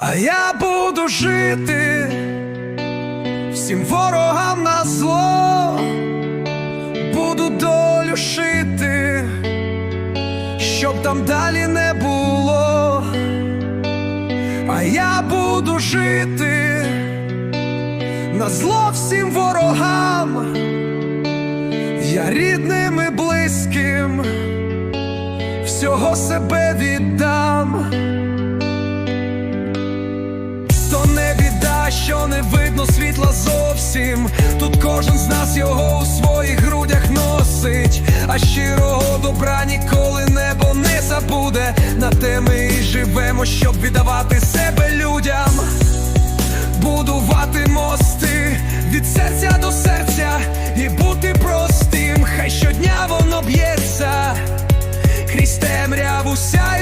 А я буду жити всім ворогам на зло, буду долю шити, щоб там далі не було. А я буду жити на зло всім ворогам, я рідним і близьким всього себе віддам. Кожен з нас його у своїх грудях носить, а щирого добра ніколи небо не забуде. На те ми і живемо, щоб віддавати себе людям, будувати мости від серця до серця і бути простим. Хай щодня воно б'ється, крізь темряву пролє.